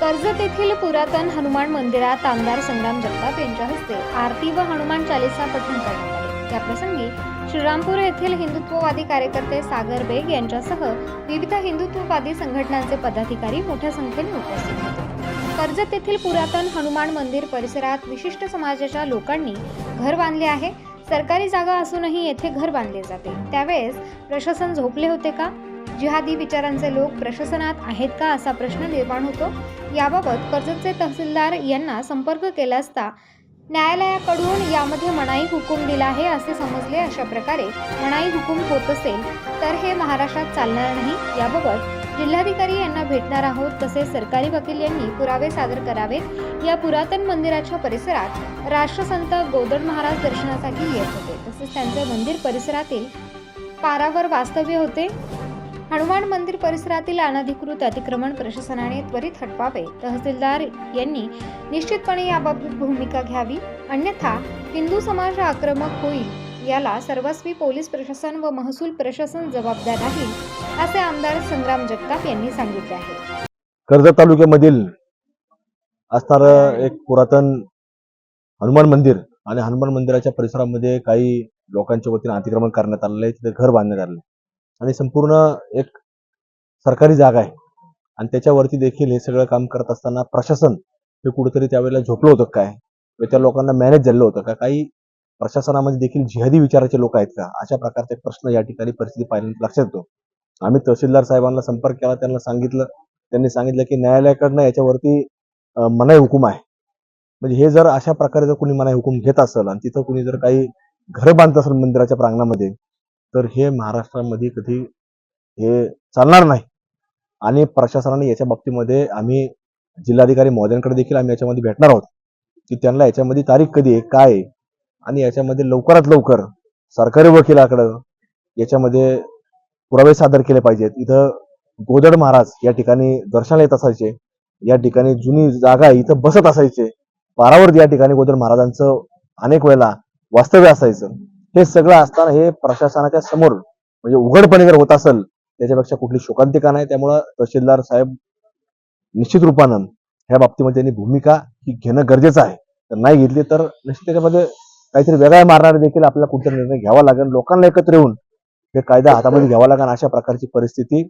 कर्जत येथील पुरातन हनुमान मंदिरात आमदार संग्राम जगताप यांच्या हस्ते आरती व हनुमान चालिसा पठण करण्यात आले. त्याप्रसंगी श्रीरामपूर येथील हिंदुत्ववादी कार्यकर्ते सागर बेग यांच्यासह विविध हिंदुत्ववादी संघटनांचे पदाधिकारी मोठ्या संख्येने उपस्थित होते. कर्जत येथील पुरातन हनुमान मंदिर परिसरात विशिष्ट समाजाच्या लोकांनी घर बांधले आहे. सरकारी जागा असूनही येथे घर बांधले जाते. त्यावेळेस प्रशासन झोपले होते का? जिहादी विचारांचे लोक प्रशासनात आहेत का असा प्रश्न निर्माण होतो? याबाबत कर्जतचे तहसीलदार यांना संपर्क केला असता न्यायालयाकडून यामध्ये मनाई हुकूम दिला आहे असे समजले अशा प्रकारे मनाई हुकूम होत असेल तर हे महाराष्ट्रात चालणार नाही. याबाबत जिल्हाधिकारी यांना भेटणार आहोत तसेच सरकारी वकील यांनी पुरावे सादर करावेत. या पुरातन मंदिराच्या परिसरात राष्ट्रसंत गोदड महाराज दर्शनासाठी येत होते. तसेच त्यांचे मंदिर परिसरातील पारावर वास्तव्य होते. हनुमान मंदिर परिसरातील अनधिकृत अतिक्रमण प्रशासनाने त्वरित हटवावे. तहसीलदार यांनी निश्चितपणे याबाबत भूमिका घ्यावी. अन्यथा हिंदू समाज आक्रमक होईल याला सर्वस्वी पोलीस प्रशासन व महसूल प्रशासन जबाबदार राहील असे आमदार संग्राम जगताप यांनी सांगितले आहे. कर्जत तालुक्यामधील असणारं एक पुरातन हनुमान मंदिर आणि हनुमान मंदिराच्या परिसरामध्ये काही लोकांच्या वतीने अतिक्रमण करण्यात आलेलं आहे. तिथे घर बांधण्यात आलेलं आहे. आणि संपूर्ण एक सरकारी जागा आहे. आणि त्याच्यावरती देखील हे सगळं काम करत असताना प्रशासन हे कुठेतरी त्यावेळेला झोपलं होतं काय? त्या लोकांना मॅनेज झालं होतं का? काही प्रशासनामध्ये देखील जिहादी विचाराचे लोक आहेत का? अशा प्रकारचे प्रश्न या ठिकाणी परिस्थिती पाहिल्यानंतर लक्षात येतो. आम्ही तहसीलदार साहेबांना संपर्क केला त्यांना सांगितलं त्यांनी सांगितलं की न्यायालयाकडनं याच्यावरती मनाई हुकूम आहे. म्हणजे हे जर अशा प्रकारे जर कोणी मनाई हुकूम घेत असेल आणि तिथं कोणी जर काही घरं बांधत असेल मंदिराच्या प्रांगणामध्ये तर हे महाराष्ट्रामध्ये कधी हे चालणार नाही. आणि प्रशासनाने याच्या बाबतीमध्ये आम्ही जिल्हाधिकारी महोदयांकडे देखील आम्ही याच्यामध्ये भेटणार आहोत. की त्यांना याच्यामध्ये तारीख कधी आहे काय आहे? आणि याच्यामध्ये लवकरात लवकर सरकारी वकिलाकडं याच्यामध्ये पुरावे सादर केले पाहिजेत. इथं गोदड महाराज या ठिकाणी दर्शनाला येत असायचे. या ठिकाणी जुनी जागा इथं बसत असायचे. पारावर या ठिकाणी गोदड महाराजांचं अनेक वेळेला वास्तव्य असायचं. हे सगळं असताना हे प्रशासनाच्या समोर म्हणजे उघडपणे जर होत असेल त्याच्यापेक्षा कुठली शोकांतिका नाही? त्यामुळं तहसीलदार साहेब निश्चित रूपानं ह्या बाबतीमध्ये त्यांनी भूमिका ही घेणं गरजेचं आहे. तर नाही घेतली तर निश्चित त्याच्यामध्ये काहीतरी वेगळा मारणारे देखील आपल्याला कुठेतरी निर्णय घ्यावा लागेल. लोकांना एकत्र येऊन हे कायदा हातामध्ये घ्यावा लागेल अशा प्रकारची परिस्थिती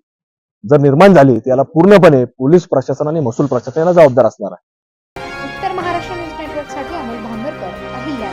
जर निर्माण झाली तर याला पूर्णपणे पोलीस प्रशासन आणि महसूल प्रशासनाला जबाबदार असणार आहे. उत्तर महाराष्ट्र न्यूज नेटवर्कसाठी अमोल भांबरकर अहिल्या